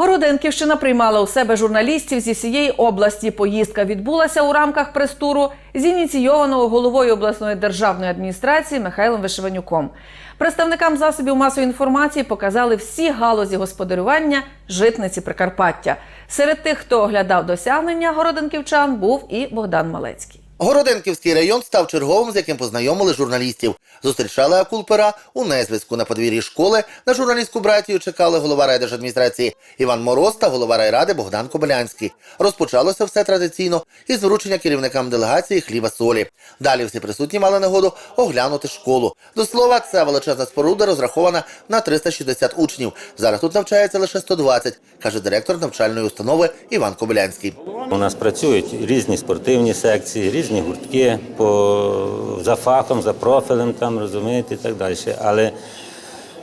Городенківщина приймала у себе журналістів зі всієї області. Поїздка відбулася у рамках прес-туру, зініційованого головою обласної державної адміністрації Михайлом Вишиванюком. Представникам засобів масової інформації показали всі галузі господарювання житниці Прикарпаття. Серед тих, хто оглядав досягнення городенківчан, був і Богдан Малецький. Городенківський район став черговим, з яким познайомили журналістів. Зустрічали акулпера у незв'язку на подвір'ї школи. На журналістську братію чекали голова райдержадміністрації Іван Мороз та голова райради Богдан Кобилянський. Розпочалося все традиційно із вручення керівникам делегації хліба солі. Далі всі присутні мали нагоду оглянути школу. До слова, ця величезна споруда розрахована на 360 учнів. Зараз тут навчається лише 120, каже директор навчальної установи Іван Кобилянський. У нас працюють різні спортивні секції, різні гуртки по, за фахом, за профілем, там, розумієте, і так далі. Але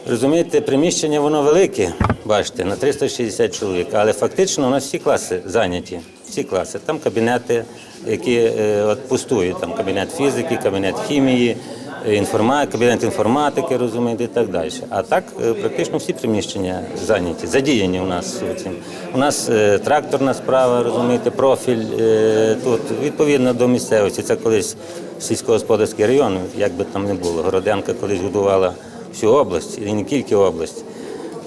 розумієте, приміщення воно велике, бачите, на 360 чоловік, але фактично у нас всі класи зайняті. Всі класи. Там кабінети, які е, от, пустують, там кабінет фізики, кабінет хімії, інформа... кабінет інформатики, розумієте, і так далі. А так е, практично всі приміщення зайняті, задіяні у нас цим. У нас е, тракторна справа, розумієте, профіль е, тут відповідно до місцевості. Це колись сільськогосподарський район, як би там не було. Городенка колись будувала всю область, і не тільки область.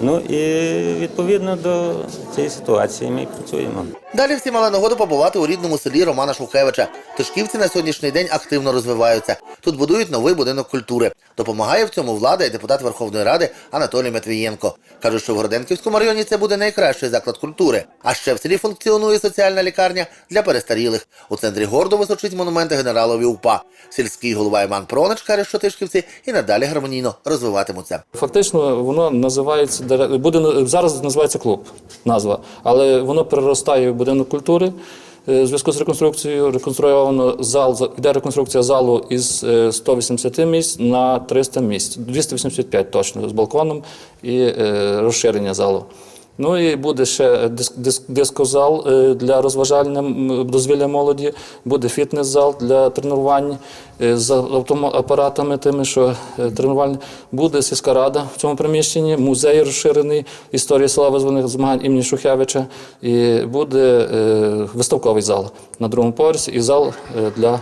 Ну і відповідно до цієї ситуації ми працюємо. Далі всі мали нагоду побувати у рідному селі Романа Шухевича. Тишківці на сьогоднішній день активно розвиваються. Тут будують новий будинок культури. Допомагає в цьому влада і депутат Верховної Ради Анатолій Матвієнко. Кажуть, що в Городенківському районі це буде найкращий заклад культури. А ще в селі функціонує соціальна лікарня для перестарілих. У центрі гордо височить монументи генералові УПА. Сільський голова Іван Пронич каже, що тишківці і надалі гармонійно розвиватимуться. Фактично воно називається буде зараз називається клуб, назва, але воно переростає будинок культури. У зв'язку з реконструкцією реконструйовано зал за- йде реконструкція залу із е, 180 місць на 300 місць, 285 точно з балконом і е, розширення залу. Ну і буде ще диск, диск, дискозал е, для розважальня м, дозвілля молоді, буде фітнес-зал для тренувань е, з автома- тими, що е, тренувальні. Буде сільська рада в цьому приміщенні, музей розширений, історія села визвольних змагань імені Шухевича, і буде виставковий зал на другому поверсі і зал для.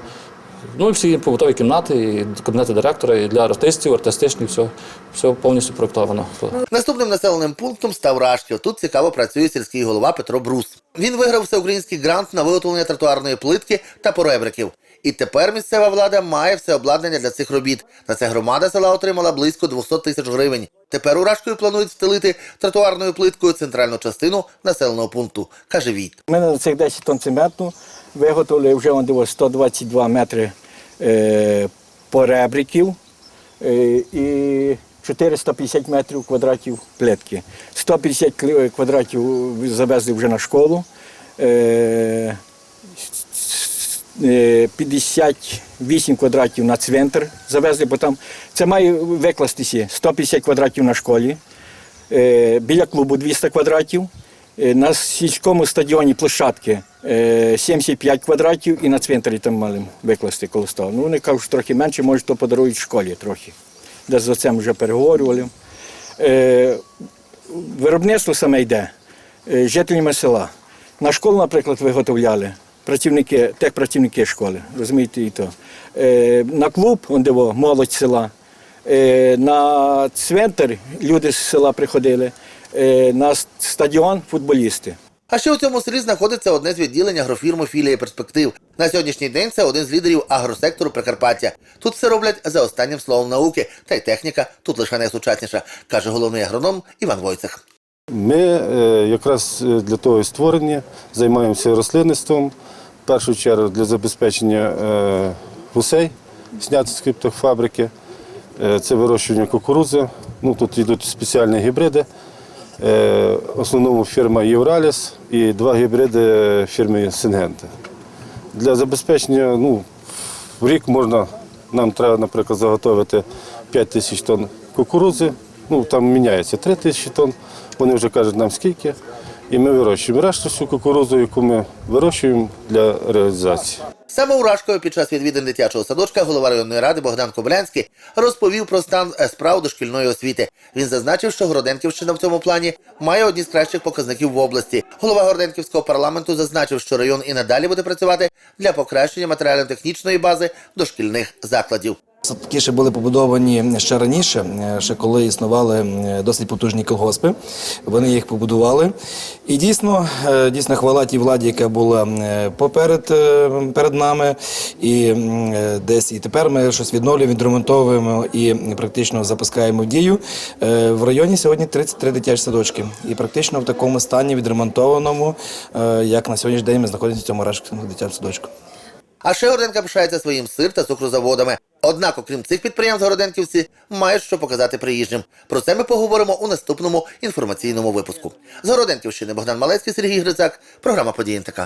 Ну і всі побутові кімнати, і кабінети директора, і для артистів, артистичні, все, все повністю проєктовано. Наступним населеним пунктом став Рашків. Тут цікаво працює сільський голова Петро Брус. Він виграв всеукраїнський грант на виготовлення тротуарної плитки та поребриків. І тепер місцева влада має все обладнання для цих робіт. На це громада села отримала близько 200 тисяч гривень. Тепер у Рашкові планують встелити тротуарною плиткою центральну частину населеного пункту, каже Віт. Ми на цих 10 тонн цементу виготовили вже он, диво, 122 метри е, поребриків е, і 450 метрів квадратів плитки. 150 квадратів завезли вже на школу. Е, е, 58 квадратів на цвинтар завезли, бо там це має викластися 150 квадратів на школі, е, біля клубу 200 квадратів, е, на сільському стадіоні площадки е, 75 квадратів і на цвинтарі там мали викласти коло став. Ну, вони кажуть, що трохи менше, може, то подарують школі трохи. Де з цим вже переговорювали. Е, Виробництво саме йде е, жителями села. На школу, наприклад, виготовляли працівники, техпрацівники школи, розумієте, і то. Е, На клуб, он де молодь села, Е, на цвинтар люди з села приходили, Е, на стадіон футболісти. А ще у цьому селі знаходиться одне з відділень агрофірми філії перспектив. На сьогоднішній день це один з лідерів агросектору Прикарпаття. Тут все роблять за останнім словом науки, та й техніка тут лише найсучасніша, каже головний агроном Іван Войцех. Ми е, якраз е, для того і створені, займаємося рослинництвом, в першу чергу для забезпечення е, гусей Снятинської птахфабрики. Це вирощування кукурудзи. Ну, тут йдуть спеціальні гібриди. В основному фірма Євраліс і два гібриди фірми Сингента. Для забезпечення ну, в рік можна, нам треба, наприклад, заготовити 5 тисяч тонн кукурудзи. Ну, там міняється 3 тисячі тонн. Вони вже кажуть нам скільки. І ми вирощуємо решту всю кукурудзу, яку ми вирощуємо для реалізації. У під час відвідин дитячого садочка голова районної ради Богдан Коблянський розповів про стан справ дошкільної освіти. Він зазначив, що Городенківщина в цьому плані має одні з кращих показників в області. Голова Городенківського парламенту зазначив, що район і надалі буде працювати для покращення матеріально-технічної бази дошкільних закладів. Садки ще були побудовані ще раніше, ще коли існували е, досить потужні колгоспи. Вони їх побудували. І дійсно, е, дійсно хвала тій владі, яка була е, поперед перед нами. І десь і тепер ми щось відновлюємо, відремонтовуємо і практично запускаємо в дію. В районі сьогодні 33 дитячі садочки. І практично в такому стані відремонтованому, як на сьогоднішній день ми знаходимося в цьому Рашківському дитячому садочку. А ще Городенка пишається своїм сир та цукрозаводами. Однак, окрім цих підприємств, городенківці мають що показати приїжджим. Про це ми поговоримо у наступному інформаційному випуску. З Городенківщини Богдан Малецький, Сергій Грицак, програма «Події НТК».